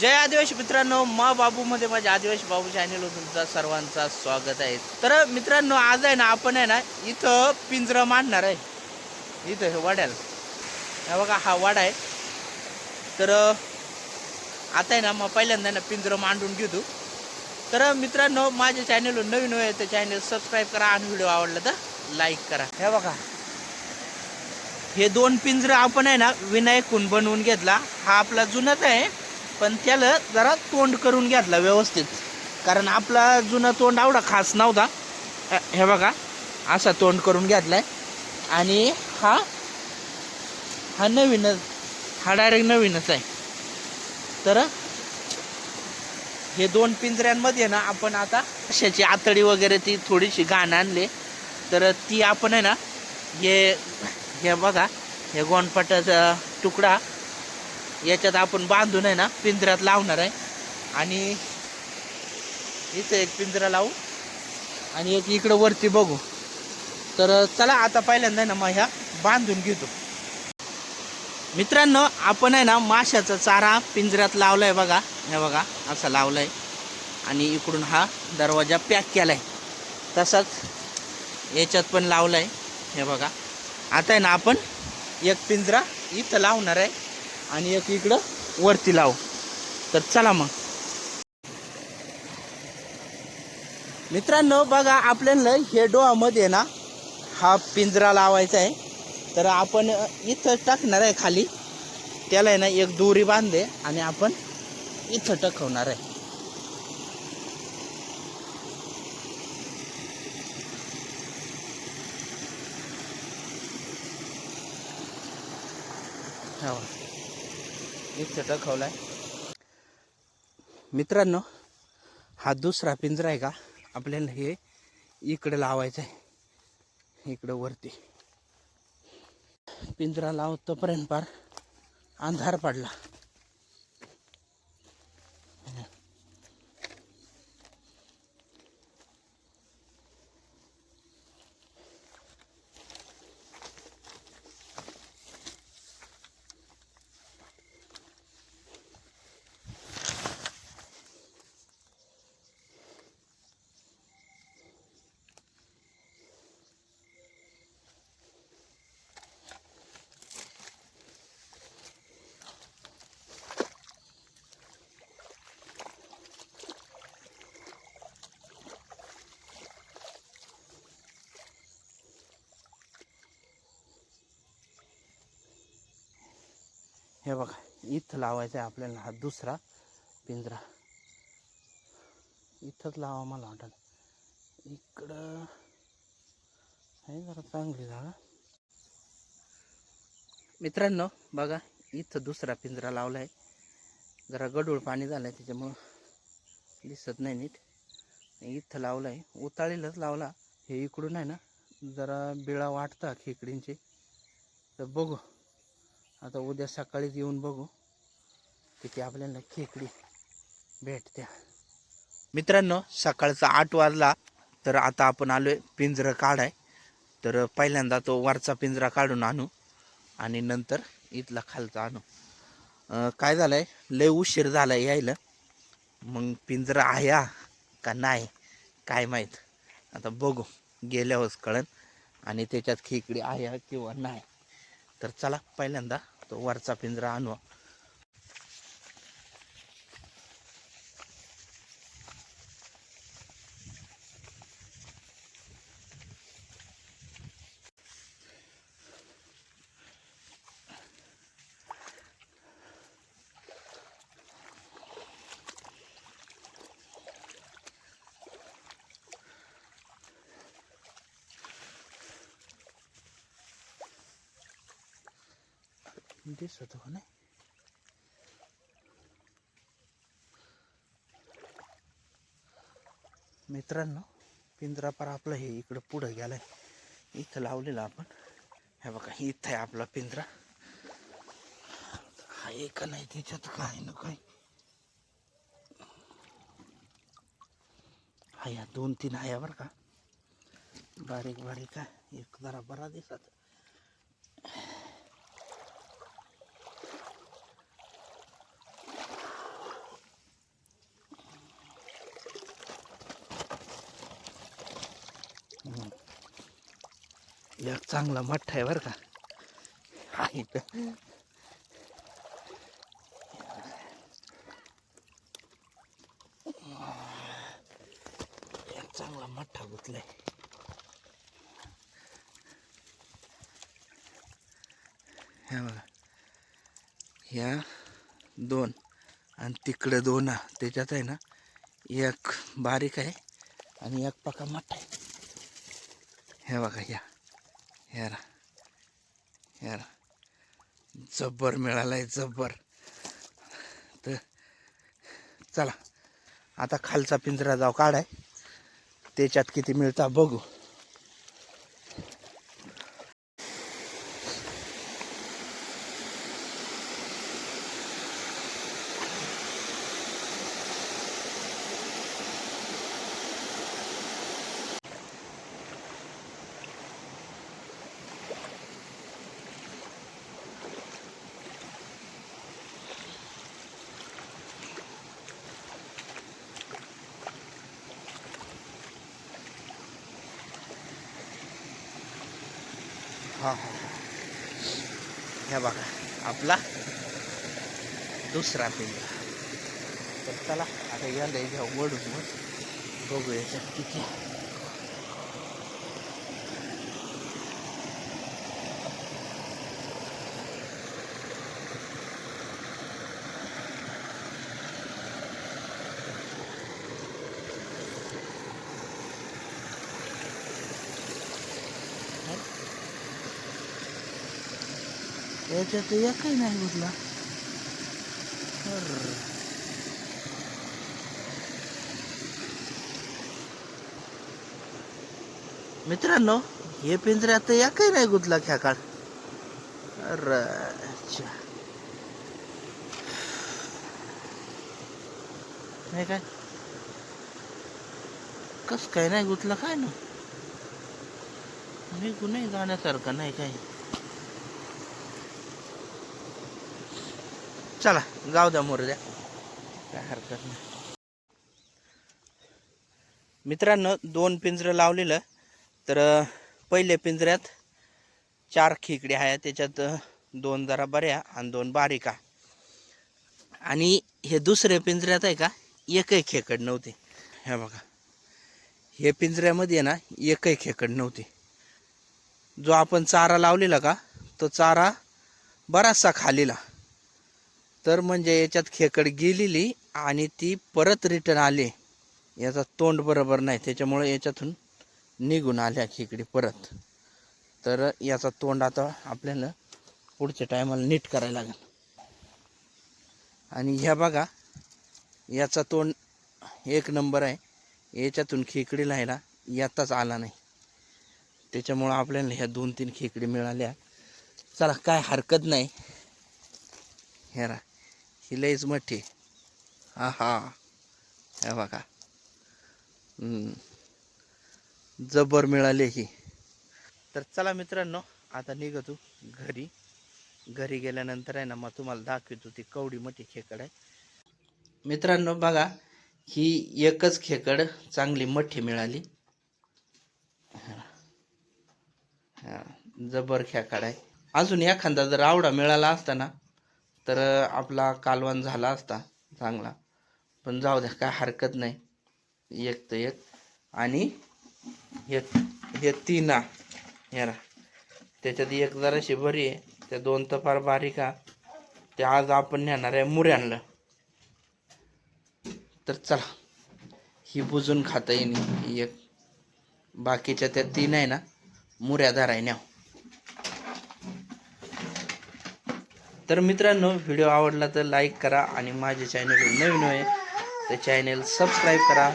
जय आदिवासी मित्रांनो मा बाबूमध्ये माझ्या आदिवासी बाबू चॅनेलवर तुमचा सर्वांचा स्वागत आहे. तर मित्रांनो आज आहे ना आपण आहे ना इथं पिंजरं मांडणार आहे. इथं हे वाड्याला. हे बघा हा वाडा आहे. तर आता आहे ना मग पहिल्यांदा आहे ना पिंजरं मांडून घेतो तर मित्रांनो माझ्या चॅनेलवर नवीन आहे तर चॅनेल सबस्क्राईब करा आणि व्हिडिओ आवडला तर लाईक करा. हे बघा. हे दोन पिंजरं आपण आहे ना विनायकून बनवून घेतला. हा आपला जुनाच आहे. पण त्याला जरा तोंड करून घेतला व्यवस्थित. कारण आपला जुना तोंड आवडा खास नव्हता. हे बघा असा तोंड करून घेतलाय. आणि हा हा नवीनच हा डायरेक्ट नवीनच आहे. तर हे दोन पिंजऱ्यांमध्ये ना आपण आता अशाची आतडी वगैरे ती थोडीशी घाण आणली. तर ती आपण आहे ना हे हे बघा हे गोंडपाटाचा तुकडा याच्यात आपण बांधून आहे ना पिंजऱ्यात लावणार आहे. आणि इथं एक पिंजरा लावू. आणि एक इकडं वरती बघू. तर चला आता पहिल्यांदा आहे ना मग ह्या बांधून घेतो. मित्रांनो आपण आहे ना माशाचा चारा पिंजऱ्यात लावलाय बघा. हे बघा असा लावलाय. आणि इकडून हा दरवाजा पॅक केलाय. तसाच याच्यात पण लावलाय. हे बघा. आता आहे ना आपण एक पिंजरा इथं लावणार आहे. आणि एक इकडं वरती लावू. तर चला मग. मित्रांनो बघा आपल्याला हे डोहामध्ये ना हा पिंजरा लावायचा आहे. तर आपण इथं टाकणार आहे खाली. त्याला आहे ना एक दोरी बांधे आणि आपण इथं टाकवणार आहे. हो इथं टाकवलाय मित्रांनो हा दुसरा पिंजरा आहे का? आपल्याला हे इकडे लावायचं आहे इकडं वरती. पिंजरा लावतोपर्यंत पार अंधार पडला. हे बघा इथं लावायचं आहे आपल्याला हा दुसरा पिंजरा. इथंच लावा मला वाटत. इकडं आहे जरा चांगली जागा. मित्रांनो बघा इथं दुसरा पिंजरा लावला आहे जरा गडूळ पाणी झालं आहे त्याच्यामुळं दिसत नाही नीट. इथं लावलं आहे उताळीलाच लावला. हे इकडून आहे ना जरा बिळा वाटता खेकडींचे. तर बघू. आता उद्या सकाळीच येऊन बघू किती आपल्याला खेकडी भेटत्या. मित्रांनो सकाळचा आठ वाजला तर आता आपण आलोय पिंजरं काढाय. तर पहिल्यांदा तो वरचा पिंजरा काढून आणू आणि नंतर इथला खालचा आणू. काय काय झालंय? लय उशीर झालाय यायला. मग पिंजरा आहे का नाही काय माहीत. आता बघू. गेल्यावरच कळन. आणि त्याच्यात खेकडी आहे किंवा नाही. तर चला पहिल्यांदा तो वरचा पिंजरा आणू. दिसत हो नाही. मित्रांनो पिंजरा पर आपलं हे इकडं पुढं गेलाय. इथं लावलेलं आपण. हे बघा इथं आहे आपला पिंजरा. हा एक नाही त्याच्यात? काय ना काय? हा या दोन तीन आहे बरं का. बारीक बारीक आहे. एक जरा बरा दिसत. एक चांगला मठ्ठा आहे बरं का. हा एक चांगला मठ्ठा गुतलाय ह्या बघा. ह्या दोन आणि तिकडे दोन त्याच्यात आहे ना एक बारीक आहे आणि एक पका मठ्ठा आहे. हे बघा ह्या ह्याला ह्याला जब्बर मिळाला आहे जब्बर. तर चला. आता खालचा पिंजरा जाऊ काढाय. त्याच्यात किती मिळता बघू. हां हां. हां ह्या बघा आपला दुसरा पिंजरा तर चला आता याला घ्या वडून मग किती. याच्यात एकही नाही गुडला मित्रांनो हे पिंजऱ्यात एकही नाही गुतला खेकाळ अरे अच्छा. नाही काय? कस काय नाही गुतलं? काय ना? मी गुन्हे जाण्यासारखं नाही काय? चला जाऊ द्या मोर द्या. काय हरकत नाही. मित्रांनो दोन पिंजरं लावलेलं. तर पहिल्या पिंजऱ्यात चार खेकडे आहे त्याच्यात दोन जरा बऱ्या आणि दोन बारीका. आणि हे दुसऱ्या पिंजऱ्यात आहे का एकही खेकड नव्हते. हे बघा. हे पिंजऱ्यामध्ये आहे ना एकही खेकड नव्हते. जो आपण चारा लावलेला का तो चारा बराचसा खालीला. तर म्हणजे याच्यात खेकड गेलेली आणि ती परत रिटर्न आली. याचा तोंड बरोबर नाही त्याच्यामुळे याच्यातून निघून आल्या खेकडी परत. तर याचा तोंड आता आपल्याला पुढच्या टायमाला नीट करायला लागेल. आणि ह्या बघा याचा तोंड एक नंबर आहे. याच्यातून खेकडी आहे ना येताच आला नाही. त्याच्यामुळं आपल्याला ह्या दोन तीन खेकडी मिळाल्या. चला काय हरकत नाही. हेरा ही लईच मोठी हा हा. हे बघा. जबर मिळाले ही. तर चला मित्रांनो आता निघतो घरी. घरी गेल्यानंतर आहे ना मग तुम्हाला दाखवतो ती कवडी मोठी खेकड आहे. मित्रांनो बघा ही एकच खेकड चांगली मोठी मिळाली. जबर खेकड आहे. अजून एखादा जर आवडा मिळाला असताना तर आपला कालवण झाला असता चांगला. पण जाऊ द्या काय हरकत नाही. एक तर एक. आणि हे हे तीन. त्याच्यात एक जराशी बरी आहे. त्या दोन तर फार बारीक ते आज आपण नेणार आहे मुऱ्यांना तर चला ही बुजून खाता येईन. एक. बाकीच्या त्या तीन आहे ना मुऱ्या धराय न्याव तर मित्रांनो व्हिडिओ आवडला तर लाईक करा आणि माझे चॅनल नवीन आहे तर चॅनल सबस्क्राईब करा.